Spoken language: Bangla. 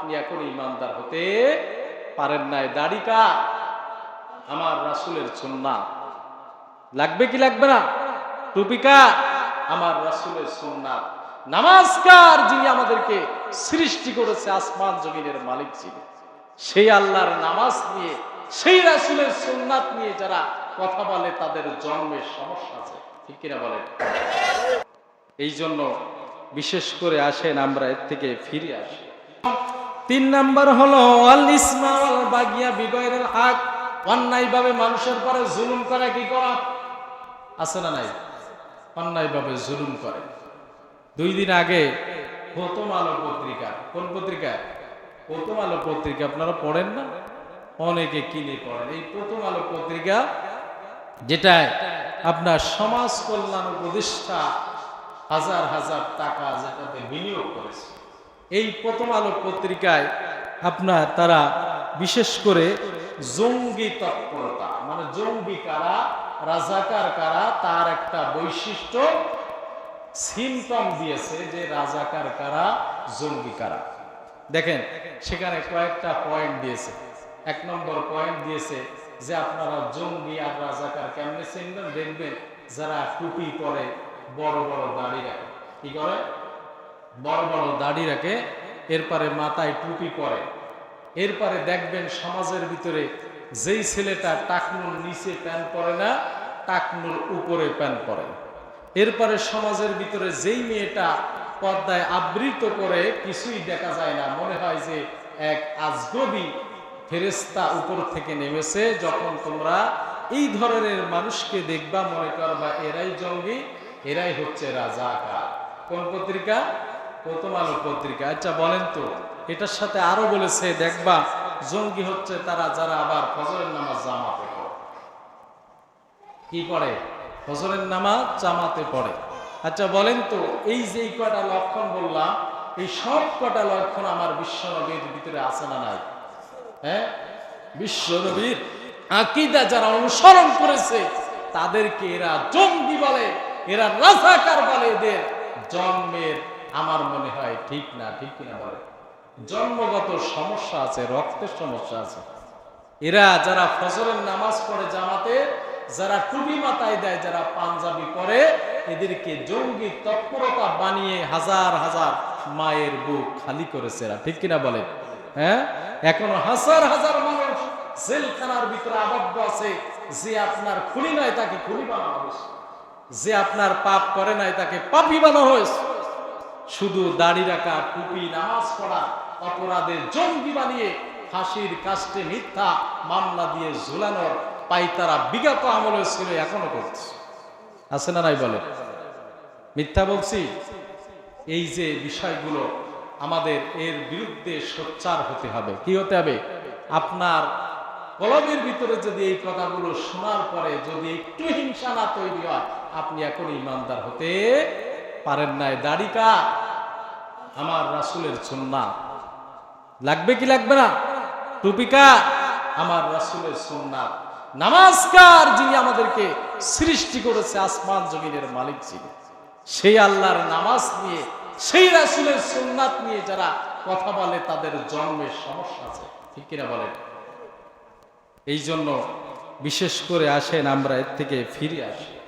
আপনি এখন ইমানদার হতে পারেন নাই। দাড়িকা আমার রাসুলের সুন্না লাগবে কি লাগবে না? টুপিকা আমার রাসুলের সুন্না নামাজকার যিনি আমাদেরকে সৃষ্টি করেছে আসমান জমিনের মালিক যিনি সেই আল্লাহর নামাজ নিয়ে, সেই রাসুলের সুন্নাত নিয়ে যারা কথা বলে, তাদের জন্মের সমস্যা আছে। ঠিক কিনা বলেন? এই জন্য বিশেষ করে আসেন, আমরা এর থেকে ফিরে আসি। তিন নাম্বার হলো আল ইসমা ওয়াল বাগিয়া বিগয়ের হক। অন্যায়ভাবে মানুষের পরে জুলুম করা কি করা? আছে না নাই? অন্যায়ভাবে জুলুম করে। দুই দিন আগে প্রথম আলো পত্রিকা, কোন পত্রিকা? প্রথম আলো পত্রিকা, আপনারা পড়েন না? অনেকে কিনে পড়েন। এই প্রথম আলো পত্রিকা যেটায় আপনার সমাজ কল্যাণ প্রতিষ্ঠা হাজার হাজার টাকা যেটাতে বিনিয়োগ করেছে। এই প্রথম আলো পত্রিকায় আপনার তারা বিশেষ করে জঙ্গি তৎপরতা মানে জঙ্গি কারা, রাজাকার কারা, তার একটা বৈশিষ্ট্য সিমটম দিয়েছে যে রাজাকার কারা, জঙ্গি কারা। দেখেন, সেখানে কয়েকটা পয়েন্ট দিয়েছে। এক নম্বর পয়েন্ট দিয়েছে যে আপনারা জঙ্গি আর রাজাকার কেমনে চিনবেন দেখবেন? যারা টুপি পরে বড় বড় দাড়ি রাখে। কি করে? বড় বড় দাড়ি রাখে, এরপরে মাথায় টুপি পরে। এরপরে দেখবেন সমাজের ভিতরে যেই ছেলেটা টাকনুর নিচে প্যান্ট পরে না, টাকনুর উপরে প্যান্ট পরে। এরপরে সমাজের ভিতরে যেই মেয়েটা পর্দায় আবৃত করে, কিছুই দেখা যায় না। মনে হয় যে এক আজগবি ফেরেস্তা উপর থেকে নেমেছে, যখন তোমরা এই ধরনের মানুষকে দেখবা, মনে করবা, এরাই জঙ্গি, এরাই হচ্ছে রাজাকার। কোন পত্রিকা? প্রথম আলো পত্রিকা। আচ্ছা বলেন তো, এটার সাথে আরও বলেছে, দেখবা, জঙ্গি হচ্ছে তারা, যারা আবার ফজরের নামাজ জামাতে পড়ে। কি পড়ে? ফজরের নামাজ জামাতে পড়ে। আচ্ছা বলেন তো, এই যে কটা লক্ষণ বললাম, এই সব কটা লক্ষণ আমার বিশ্ব নবীর ভিতরে আছে না নাই? হ্যাঁ? বিশ্ব নবীর আকিদা যারা অনুসরণ করেছে, তাদেরকে এরা জঙ্গি বলে, এরা রাজাকার বলে এদের জন্মের আমার মনে হয় ঠিক না, ঠিক কিনা বলে। জন্মগত সমস্যা আছে, রক্তের সমস্যা আছে। এরা যারা ফজরের নামাজ পড়ে জামাতে, যারা টুপি মাথায় দেয়, যারা পাঞ্জাবি পরে, এদেরকে জঙ্গি তৎপরতা বানিয়ে হাজার হাজার মায়ের বুক খালি করেছে এরা। ঠিক কিনা বলে? হ্যাঁ? এখনও হাজার হাজার মানুষ জেলখানার ভিতরে আবদ্ধ আছে, যে আপনার খুনি নয় তাকে খুনি বানানো হয়েছে। যে আপনার পাপ করে নাই তাকে পাপি বানানো হয়েছে। শুধু দাড়ি রাখা, টুপি, নামাজ পড়া, অপরাধে জঙ্গি বানিয়ে ফাঁসির কাস্টে মিথ্যা মামলা দিয়ে ঝুলানোর পাইতারা বিগত আমলে ছিল, এখনও করছে। আছে না নাই বলে? মিথ্যা বলছি? এই যে বিষয়গুলো আমাদের এর বিরুদ্ধে সোচ্চার হতে হবে। কি হতে হবে? আপনার কলমের ভিতরে যদি এই কথাগুলো শোনার পরে যদি একটু হিংসা না তৈরি হয়, আপনি এখন ইমানদার হতে পারেন নাই। দাড়িকা আমার রাসুলের সুন্না লাগবে কি লাগবে না? টুপিকা আমার রাসুলের সুন্না নামাজকার যিনি আমাদেরকে সৃষ্টি করেছে আসমান জমিনের মালিক যিনি সেই আল্লাহর নামাজ নিয়ে, সেই রাসুলের সুন্নাত নিয়ে যারা কথা বলে, তাদের জন্মের সমস্যা আছে। ঠিক কিনা বলেন? এই জন্য বিশেষ করে আসেন, আমরা এর থেকে ফিরে আসি।